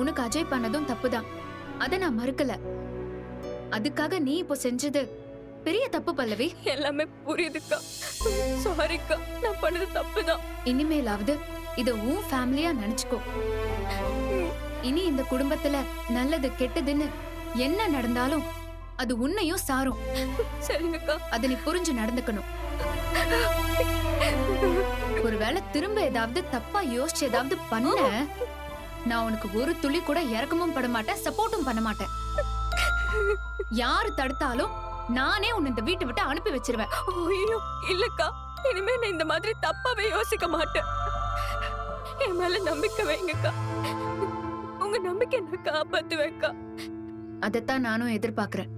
உனக்கு அஜய் பண்ணதும் தப்புதான். அத நான் மறுக்கல. அதுக்காக நீ இப்போ செஞ்சது பெரிய தப்பு பல்லவி. எல்லாமே புரியுதுக்கா. சாரிக்கா நான் பண்ணது தப்புதான். இனிமேலாவது இத உன் ஃபேமிலியா நினைச்சுக்கோ. இனி இந்த குடும்பத்துல நல்லது கெட்டதுன்னு என்ன நடந்தாலும் அது உன்னையும் சாரும். சரிங்கக்கா. அத நீ புரிஞ்சு நடந்துக்கணும். ஒருவேளை திரும்ப ஏதாவது தப்பா யோசிச்சு ஏதாவது பண்ண நான் உனக்கு ஒரு துளி கூட இறக்கமும் பட மாட்டேன் சப்போர்ட்டும் பண்ண மாட்டேன். யாரு தடுத்தாலும் நானே உன்னை இந்த வீட்டை விட்டு அனுப்பி வச்சிருவேன். ஐயோ இல்லக்கா. இனிமே நான் இந்த மாதிரி தப்பாவே யோசிக்க மாட்டேன். என் மேல நம்பிக்கை வைங்கக்கா. உங்க நம்பிக்கை நான் காப்பாத்துவேக்கா அதைத்தான் நானும் எதிர்பார்க்கறேன்.